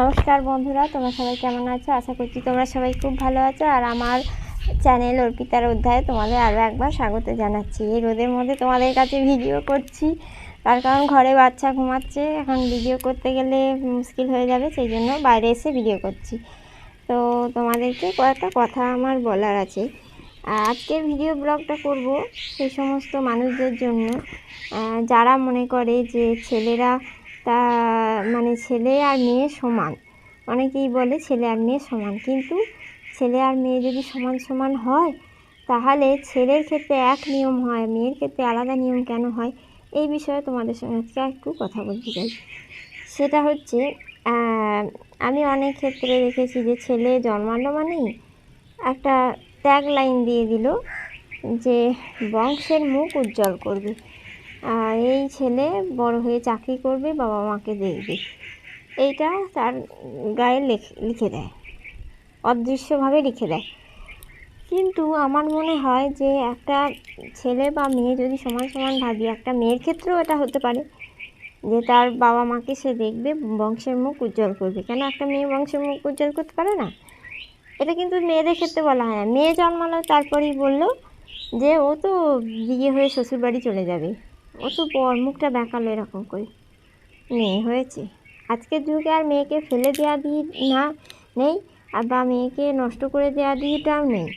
নমস্কার বন্ধুরা, তোমরা সবাই কেমন আছো? আশা করছি তোমরা সবাই খুব ভালো আছো। আর আমার চ্যানেল অর্পিতার অধ্যায়ে তোমাদের আরও একবার স্বাগত জানাচ্ছি। এই রোদের মধ্যে তোমাদের কাছে ভিডিও করছি। তার কারণ ঘরে বাচ্চা ঘুমাচ্ছে, এখন ভিডিও করতে গেলে মুশকিল হয়ে যাবে, সেই জন্য বাইরে এসে ভিডিও করছি। তো তোমাদেরকে কয়েকটা কথা আমার বলার আছে। আজকের ভিডিও ব্লগটা করব সেই সমস্ত মানুষদের জন্য। যারা মনে করে যে ছেলেরা তা মানে ছেলে আর মেয়ে সমান। অনেকেই বলে ছেলে আর মেয়ে সমান। কিন্তু ছেলে আর মেয়ে যদি সমান সমান হয়, তাহলে ছেলের ক্ষেত্রে এক নিয়ম হয়, মেয়ের ক্ষেত্রে আলাদা নিয়ম কেন হয়? এই বিষয়ে তোমাদের সঙ্গে আজকে একটু কথা বলতে চাই। সেটা হচ্ছে আমি অনেক ক্ষেত্রে দেখেছি যে ছেলে জন্মালো মানেই একটা ট্যাগ লাইন দিয়ে দিল যে বংশের মুখ উজ্জ্বল করবে। আর এই ছেলে বড় হয়ে চাকরি করবে, বাবা মাকে দেখবে। এইটা তার গায়ে লেখ- দেয়। অদৃশ্যভাবে লিখে দেয়। কিন্তু আমার মনে হয় যে একটা ছেলে বা মেয়ে যদি সমান সমান ভাবি, একটা মেয়ের ক্ষেত্রেও এটা হতে পারে যে তার বাবা মাকে সে দেখবে, বংশের মুখ উজ্জ্বল করবে। কেন একটা মেয়ে বংশের মুখ উজ্জ্বল করতে পারে না? এটা কিন্তু মেয়েদের ক্ষেত্রে বলা হয় না। মেয়ে জন্মালো, তারপরেই বলল যে ও তো বিয়ে হয়ে শ্বশুরবাড়ি চলে যাবে। ও তো বর মুখটা বেঁকালো এরকম করে। মেয়ে হয়েছে। আজকের যুগে আর মেয়েকে ফেলে দেওয়া দিয়ে না, নেই, আর বা মেয়েকে নষ্ট করে দেওয়া দিয়েটাও নেই।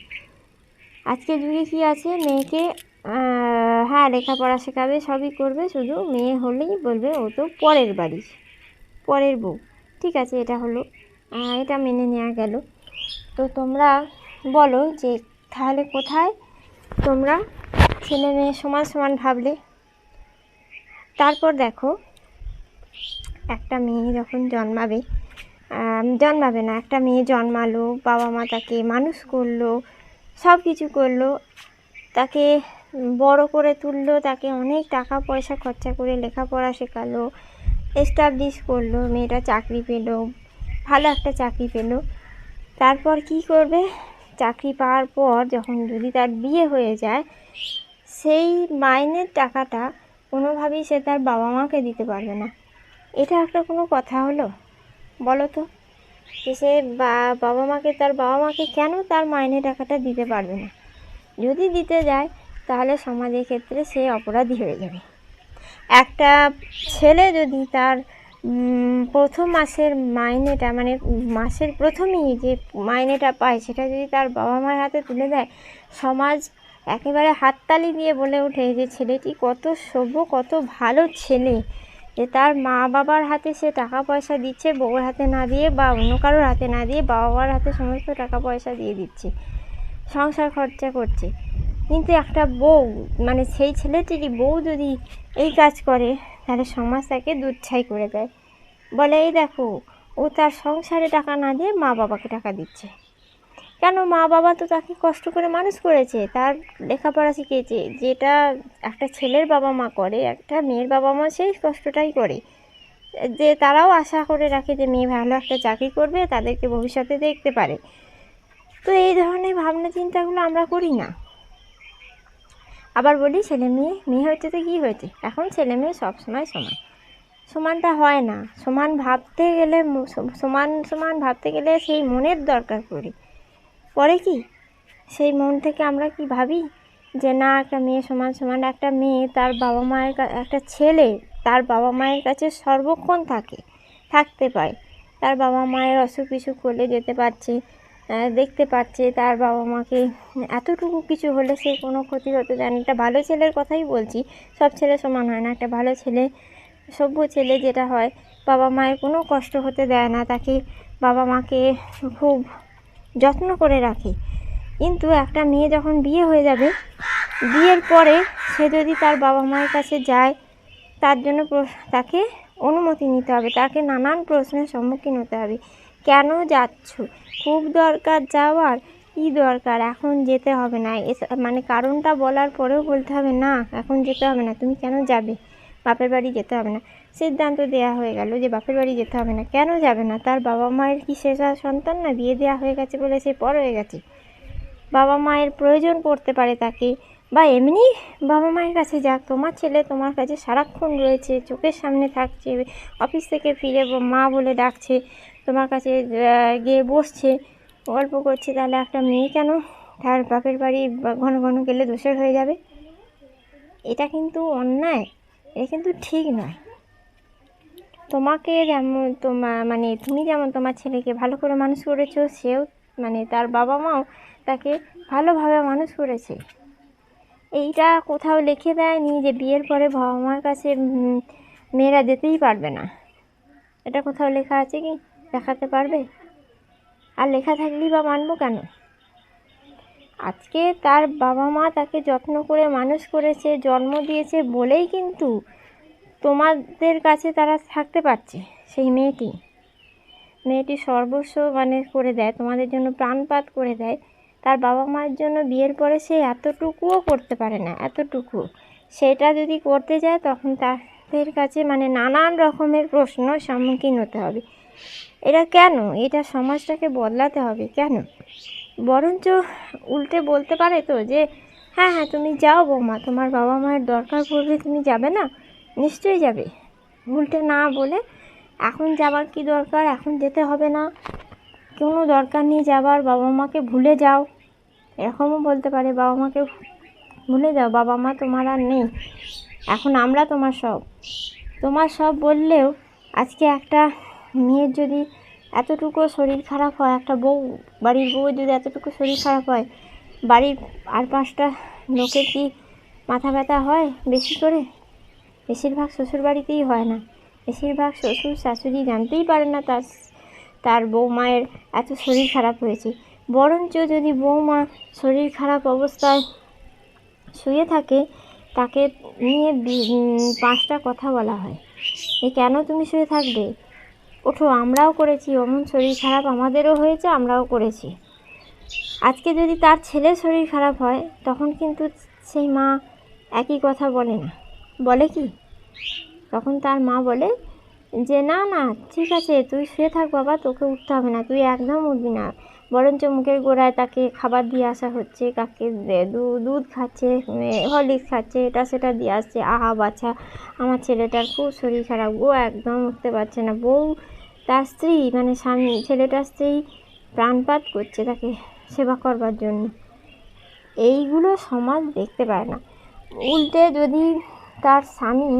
আজকের যুগে কি আছে? মেয়েকে হ্যাঁ লেখাপড়া শেখাবে, সবই করবে, শুধু মেয়ে হলেই বলবে, ও তো পরের বাড়ি, পরের বউ। ঠিক আছে, এটা হলো এটা মেনে নেওয়া গেল। তো তোমরা বলো যে তাহলে কোথায় তোমরা ছেলে মেয়ে সমান সমান ভাবলে? তারপর দেখো, একটা মেয়ে যখন জন্মাবে জন্মাবে না, একটা মেয়ে জন্মালো, বাবা মা তাকে মানুষ করল সব কিছু করল, তাকে বড় করে তুললো, তাকে অনেক টাকা পয়সা খরচা করে লেখাপড়া শেখালো এস্টাবলিশ করল, মেয়েটা চাকরি পেল, ভালো একটা চাকরি পেল। তারপর কি করবে? চাকরি পাওয়ার পর যখন যদি তার বিয়ে হয়ে যায়, সেই মাইনের টাকাটা কোনোভাবেই সে তার বাবা মাকে দিতে পারবে না। এটা একটা কোনো কথা হলো? বলো তো। যে সে বাবা মাকে তার বাবা মাকে কেন তার মাইনে টাকাটা দিতে পারবে না? যদি দিতে যায়, তাহলে সমাজের ক্ষেত্রে সে অপরাধী হয়ে যাবে। একটা ছেলে যদি তার প্রথম মাসের মাইনেটা মানে মাসের প্রথমেই যে মাইনেটা পায়, সেটা যদি তার বাবা মায়ের হাতে তুলে দেয়, সমাজ একেবারে হাততালি দিয়ে বলে ওঠে যে, ছেলেটি কত সভ্য, কত ভালো ছেলে। যে তার মা বাবার হাতে সে টাকা পয়সা দিচ্ছে বউর হাতে না দিয়ে বা অন্য কারোর হাতে না দিয়ে বাবা মার হাতে সমস্ত টাকা পয়সা দিয়ে দিচ্ছে, সংসার খরচা করছে। কিন্তু একটা বউ মানে সেই ছেলেটিরই বউ যদি এই কাজ করে, তাহলে সমাজ তাকে দুচ্ছাই করে দেয়। বলে, এই দেখো, ও তার সংসারে টাকা না দিয়ে মা বাবাকে টাকা দিচ্ছে। কেন মা বাবা তো তাকে কষ্ট করে মানুষ করেছে? তার লেখাপড়া শিখিয়েছে যেটা একটা ছেলের বাবা মা করে, একটা মেয়ের বাবা মা সেই কষ্টটাই করে। যে তারাও আশা করে রাখে যে মেয়ে ভালো একটা চাকরি করবে, তাদেরকে ভবিষ্যতে দেখতে পারে। তো এই ধরনের ভাবনা চিন্তাগুলো আমরা করি না। আবার বলি, ছেলে মেয়ে মেয়ে হয়েছে তো কী হয়েছে? এখন ছেলে মেয়ে সবসময় সমান। সমানটা হয় না। সমান ভাবতে গেলে সমান সমান ভাবতে গেলে সেই মনের দরকার পড়ে। পরে কি? সেই মন থেকে আমরা কি ভাবি যে না, একটা মেয়ে সমান সমান একটা মেয়ে, তার বাবা মায়ের একটা ছেলে, তার বাবা মায়ের কাছে সর্বক্ষণ থাকে, থাকতে পায়। তার বাবা মায়ের অসুখ বিসুখ হলে যেতে পারছে দেখতে পাচ্ছে, তার বাবা মাকে এতটুকু কিছু হলে সে কোনো ক্ষতি হতে দেয় না। একটা ভালো ছেলের কথাই বলছি, সব ছেলে সমান হয় না। একটা ভালো ছেলে, সভ্য ছেলে যেটা হয়, বাবা মায়ের কোনো কষ্ট হতে দেয় না। তাকে বাবা মাকে খুব যত্ন করে রাখে। কিন্তু একটা মেয়ে যখন বিয়ে হয়ে যাবে, বিয়ের পরে সে যদি তার বাবা মায়ের কাছে যায়, তার জন্য তাকে অনুমতি নিতে হবে। তাকে নানান প্রশ্নের সম্মুখীন হতে হবে। কেন যাচ্ছ? খুব দরকার যাওয়ার। কী দরকার? এখন যেতে হবে না। মানে কারণটা বলার পরেও বলতে হবে, না, এখন যেতে হবে না। তুমি কেন যাবে? বাপের বাড়ি যেতে হবে না। সিদ্ধান্ত দেওয়া হয়ে গেল যে বাপের বাড়ি যেতে হবে না। কেন যাবে না? তার বাবা মায়ের কি শেষ আর সন্তান না? বিয়ে দেওয়া হয়ে গেছে বলে সে পর হয়ে গেছে। বাবা মায়ের প্রয়োজন পড়তে পারে তাকে। বা এমনি বাবা মায়ের কাছে যাক। তোমার ছেলে তোমার কাছে সারাক্ষণ রয়েছে, চোখের সামনে থাকছে, অফিস থেকে ফিরে মা বলে ডাকছে, তোমার কাছে গিয়ে বসছে, গল্প করছে। তাহলে একটা মেয়ে কেন? তার বাপের বাড়ি ঘন ঘন গেলে দোষের হয়ে যাবে। এটা কিন্তু অন্যায়। এটা কিন্তু ঠিক নয়। তোমাকে যেমন তোমার মানে তুমি যেমন তোমার ছেলেকে ভালো করে মানুষ করেছ, সেও মানে তার বাবা মাও তাকে ভালোভাবে মানুষ করেছে। এইটা কোথাও লিখে দেয়নি যে বিয়ের পরে বাবা মার কাছে মেয়েরা যেতেই পারবে না। এটা কোথাও লেখা আছে কি? দেখাতে পারবে? আর লেখা থাকলেই বা মানবো কেন? আজকে তার বাবা মা তাকে যত্ন করে মানুষ করেছে, জন্ম দিয়েছে বলেই কিন্তু তোমাদের কাছে তারা থাকতে পারছে, সেই মেয়েটি। মেয়েটি সর্বস্ব মানে করে দেয়, তোমাদের জন্য প্রাণপাত করে দেয়। তার বাবা মায়ের জন্য বিয়ের পরে সে এতটুকুও করতে পারে না, এতটুকু। সেটা যদি করতে যায়, তখন তাদের কাছে মানে নানান রকমের প্রশ্ন সম্মুখীন হতে হবে। এটা কেন? এটা সমাজটাকে বদলাতে হবে কেন? বরঞ্চ উল্টে বলতে পারে তো যে হ্যাঁ হ্যাঁ তুমি যাও বৌমা, তোমার বাবা মায়ের দরকার পড়বে তুমি যাবে না? নিশ্চয়ই যাবে। উল্টে না বলে, এখন যাবার কি দরকার? এখন যেতে হবে না। কোনো দরকার নেই যাবার, বাবা মাকে ভুলে যাও। এরকমও বলতে পারে, বাবা মাকে ভুলে যাও, বাবা মা তোমার আর নেই। এখন আমরা তোমার সব। তোমার সব বললেও আজকে একটা মেয়ের যদি এতটুকু শরীর খারাপ হয়, একটা বউ, বাড়ির বউ যদি এতটুকু শরীর খারাপ হয়, বাড়ির আর পাঁচটা লোকের কি মাথা ব্যথা হয় বেশি করে? বেশিরভাগ শ্বশুর বাড়িতেই হয় না। বেশিরভাগ শ্বশুর শাশুড়ি জানতেই পারে না তার তার বৌমায়ের এত শরীর খারাপ হয়েছে। বরঞ্চ যদি বৌমা শরীর খারাপ অবস্থায় শুয়ে থাকে, তাকে নিয়ে পাঁচটা কথা বলা হয়। যে কেন তুমি শুয়ে থাকবে? ওঠো, আমরাও করেছি, অমন শরীর খারাপ আমাদেরও হয়েছে, আমরাও করেছি। আজকে যদি তার ছেলে শরীর খারাপ হয়, তখন কিন্তু সেই মা একই কথা বলে না। বলে কি? তখন তার মা বলে যে, না না, ঠিক আছে, তুই শুয়ে থাক বাবা, তোকে উঠতে হবে না, তুই একদম উঠবি না। বরঞ্চ মুখের গোড়ায় তাকে খাবার দিয়ে আসা হচ্ছে, কাকে দুধ খাচ্ছে হরলিক্স খাচ্ছে, এটা সেটা দিয়ে আসছে। আহা, বাছা, আমার ছেলেটার খুব শরীর খারাপ, ও একদম উঠতে পারছে না। বউ, তার স্ত্রী মানে স্বামী, ছেলেটার স্ত্রী প্রাণপাত করছে তাকে সেবা করবার জন্য। এইগুলো সমাজ দেখতে পায় না। উল্টে যদি তার স্বামী,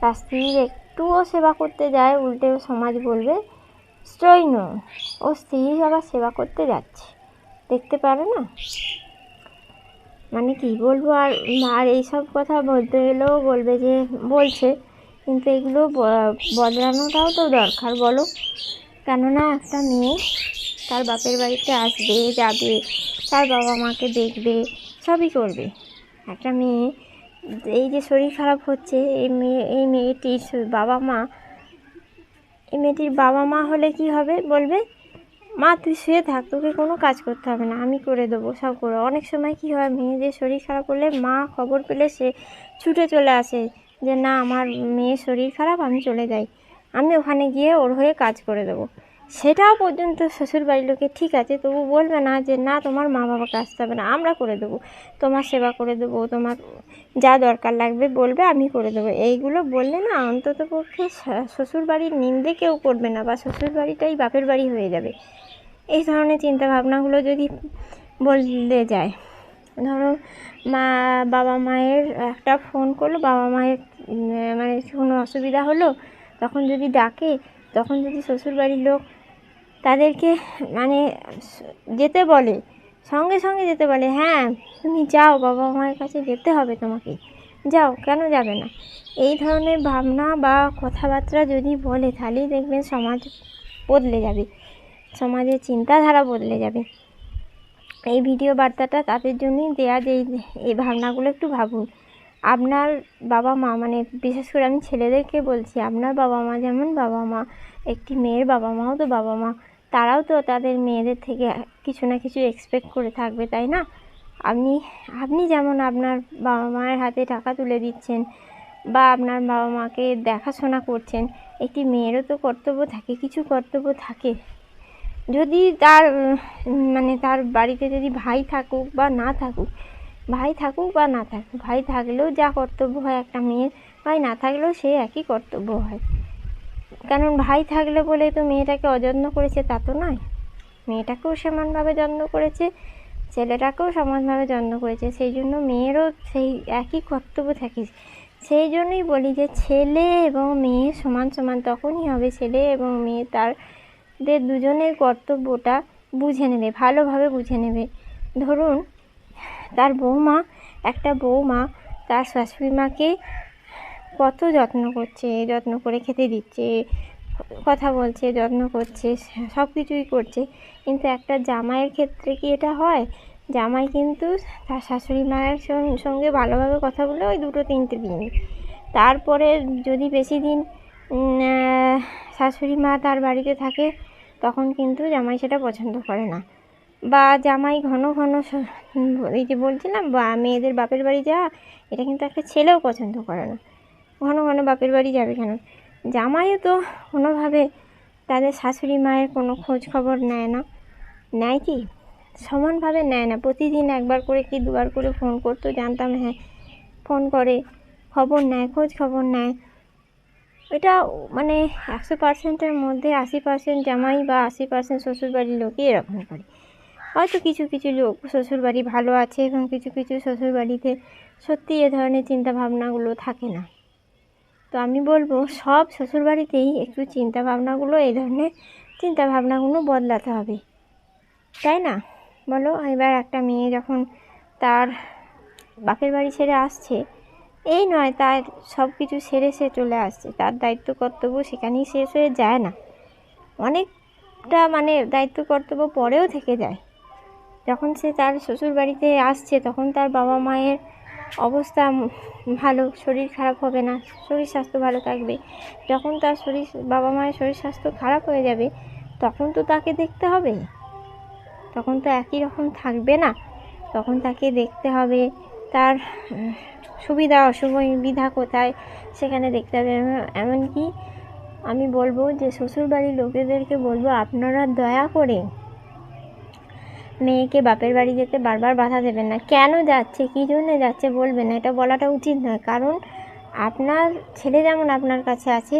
তার স্ত্রীর একটুও সেবা করতে যায়, উল্টে সমাজ বলবে স্ট্রৈন ও স্ত্রী আবার সেবা করতে যাচ্ছে, দেখতে পারে না? মানে কি বলব আর আর এইসব কথা বলতে গেলেও বলবে যে, বলছে। কিন্তু এগুলো বদলানোটাও তো দরকার, বলো। কেননা একটা মেয়ে তার বাপের বাড়িতে আসবে, যাবে, তার বাবা মাকে দেখবে, সবই করবে। একটা মেয়ে, এই যে শরীর খারাপ হচ্ছে, এই মেয়ে, এই মেয়েটির বাবা মা এই মেয়েটির বাবা মা হলে কি হবে? বলবে, মা, তুই শুয়ে থাক, তোকে কোনো কাজ করতে হবে না, আমি করে দেবো, সব করে। অনেক সময় কি হয়, মেয়েদের শরীর খারাপ হলে মা খবর পেলে সে ছুটে চলে আসে যে, না, আমার মেয়ের শরীর খারাপ, আমি চলে যাই। আমি ওখানে গিয়ে ওর হয়ে কাজ করে দেবো। সেটাও পর্যন্ত শ্বশুর বাড়ির লোকে ঠিক আছে, তবু বলবে না যে, না, তোমার মা বাবাকে আসতে হবে না, আমরা করে দেবো। তোমার সেবা করে দেবো, তোমার যা দরকার লাগবে বলবে, আমি করে দেবো। এইগুলো বললে না অন্তত পক্ষে শ্বশুর বাড়ির নিন্দে কেউ করবে না বা শ্বশুরবাড়িটাই বাপের বাড়ি হয়ে যাবে। এই ধরনের চিন্তা ভাবনাগুলো যদি বললে যায়। ধরো মা, বাবা মায়ের একটা ফোন করল, বাবা মায়ের মানে কোনো অসুবিধা হলো, তখন যদি ডাকে, তখন যদি শ্বশুরবাড়ির লোক তাদেরকে মানে যেতে বলে সঙ্গে সঙ্গে যেতে বলে হ্যাঁ তুমি যাও, বাবা মায়ের কাছে যেতে হবে তোমাকে। যাও, কেন যাবে না? এই ধরনের ভাবনা বা কথাবার্তা যদি বলে, তাহলেই দেখবেন সমাজ বদলে যাবে। সমাজের চিন্তাধারা বদলে যাবে। এই ভিডিও বার্তাটা তাদের জন্যই দেয়া, যে এই- এই ভাবনাগুলো একটু ভাবুন। আপনার বাবা মা মানে বিশেষ করে আমি ছেলেদেরকে বলছি, আপনার বাবা মা যেমন বাবা মা, একটি মেয়ের বাবা মাও তো বাবা মা। তারাও তো তাদের মেয়েদের থেকে কিছু না কিছু এক্সপেক্ট করে থাকবে, তাই না? আপনি আপনি যেমন আপনার বাবা মায়ের হাতে টাকা তুলে দিচ্ছেন বা আপনার বাবা মাকে দেখাশোনা করছেন, একটি মেয়েরও তো কর্তব্য থাকে, কিছু কর্তব্য থাকে। যদি তার মানে তার বাড়িতে যদি ভাই থাকুক বা না থাকুক, ভাই থাকুক বা না থাকুক, ভাই থাকলেও যা কর্তব্য হয় একটা মেয়ের, ভাই না থাকলেও সে একই কর্তব্য হয়। কারণ ভাই থাকলে বলে তো মেয়েটাকে অযত্ন করেছে, তা তো নয়। মেয়েটাকেও সমানভাবে যত্ন করেছে, ছেলেটাকেও সমানভাবে যত্ন করেছে, সেই জন্য মেয়েরও সেই একই কর্তব্য থাকে। সেই জন্যই বলি যে ছেলে এবং মেয়ে সমান সমান তখনই হবে, ছেলে এবং মেয়ে তাদের দুজনের কর্তব্যটা বুঝে নেবে, ভালোভাবে বুঝে নেবে। ধরুন, তার বৌমা, একটা বৌমা তার শাশুড়ি মাকে কত যত্ন করছে, যত্ন করে খেতে দিচ্ছে, কথা বলছে, যত্ন করছে, সব কিছুই করছে। কিন্তু একটা জামাইয়ের ক্ষেত্রে কি এটা হয়? জামাই কিন্তু তার শাশুড়ি মায়ের সঙ্গে ভালোভাবে কথা বলে ওই দুটো তিনটে দিন। তারপরে যদি বেশি দিন শাশুড়ি মা তার বাড়িতে থাকে, তখন কিন্তু জামাই সেটা পছন্দ করে না। বা জামাই ঘন ঘন এই যে বলছিলাম, বা মেয়েদের বাপের বাড়ি যাওয়া, এটা কিন্তু একটা ছেলেও পছন্দ করে না। ঘন ঘন বাপের বাড়ি যাবে কেন? জামাইও তো কোনোভাবে তাদের শাশুড়ি মায়ের কোনো খোঁজ খবর নেয় না। নেয় কি? সমানভাবে নেয় না। প্রতিদিন একবার করে কি দুবার করে ফোন করতো, জানতাম হ্যাঁ ফোন করে, খবর নেয়, খোঁজ খবর নেয়। এটা মানে একশো পার্সেন্টের মধ্যে আশি পার্সেন্ট জামাই বা আশি পার্সেন্ট শ্বশুরবাড়ির লোকই এরকম করে। হয়তো কিছু কিছু লোক শ্বশুরবাড়ি ভালো আছে এবং কিছু কিছু শ্বশুরবাড়িতে সত্যি এ ধরনের চিন্তা ভাবনাগুলো থাকে না। তো আমি বলব, সব শ্বশুরবাড়িতেই একটু চিন্তা ভাবনাগুলো এই ধরনের চিন্তা ভাবনাগুলো বদলাতে হবে। তাই না? বলো, এবার একটা মেয়ে যখন তার বাপের বাড়ি ছেড়ে আসছে, এই নয় তার সব কিছু সেরে সে চলে আসছে, তার দায়িত্ব, কর্তব্য সেখানেই শেষ হয়ে যায় না। অনেকটা মানে দায়িত্ব, কর্তব্য পরেও থেকে যায়। যখন সে তার শ্বশুর বাড়িতে আসছে, তখন তার বাবা মায়ের অবস্থা ভালো, শরীর খারাপ হবে না, শরীর স্বাস্থ্য ভালো থাকবে। যখন তার শরীর বাবা মায়ের শরীর স্বাস্থ্য খারাপ হয়ে যাবে, তখন তো তাকে দেখতে হবে। তখন তো একই রকম থাকবে না। তখন তাকে দেখতে হবে। তার সুবিধা অসুবিধা কোথায়, সেখানে দেখতে হবে। এমনকি আমি বলব যে শ্বশুরবাড়ির লোকেদেরকে বলব, আপনারা দয়া করে মেয়েকে বাপের বাড়ি যেতে বারবার বাধা দেবেন না। কেন যাচ্ছে? কী জন্য যাচ্ছে বলবেন না। এটা বলাটা উচিত নয়। কারণ আপনার ছেলে যেমন আপনার কাছে আছে,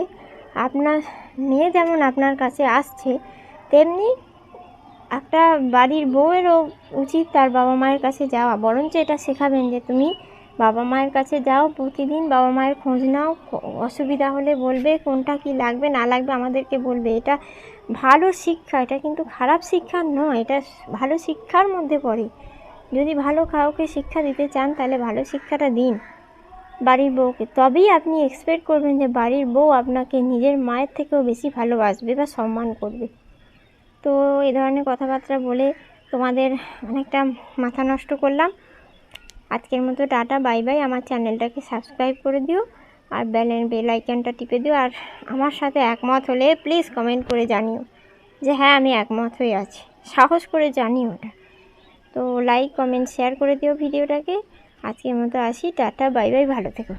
আপনার মেয়ে যেমন আপনার কাছে আসছে, তেমনি একটা বাড়ির বউয়েরও উচিত তার বাবা মায়ের কাছে যাওয়া। বরঞ্চ এটা শেখাবেন যে তুমি বাবা মায়ের কাছে যাও, প্রতিদিন বাবা মায়ের খোঁজ নাও, অসুবিধা হলে বলবে, কোনটা কি লাগবে, না লাগবে আমাদেরকে বলবে। এটা ভালো শিক্ষা, এটা কিন্তু খারাপ শিক্ষা নয়, এটা ভালো শিক্ষার মধ্যে পড়ে। যদি ভালো কাউকে শিক্ষা দিতে চান, তাহলে ভালো শিক্ষাটা দিন। বাড়ির বউকে তবেই আপনি এক্সপেক্ট করবেন যে বাড়ির বউ আপনাকে নিজের মায়ের থেকেও বেশি ভালোবাসবে বা সম্মান করবে। তো এই ধরনের কথাবার্তা বলে তোমাদের অনেকটা মাথা নষ্ট করলাম। আজকের মতো টাটা, বাই বাই। আমার চ্যানেলটাকে সাবস্ক্রাইব করে দিও। আর বেলেন বেল আইকনটা টিপে দিও। আর আমার সাথে একমত হলে প্লিজ কমেন্ট করে জানিও যে হ্যাঁ আমি একমত হয়ে আছি। সাহস করে জানি ওটা তো লাইক কমেন্ট শেয়ার করে দিও ভিডিওটাকে আজকের মতো আসি। টাটা বাই বাই ভালো থেকো।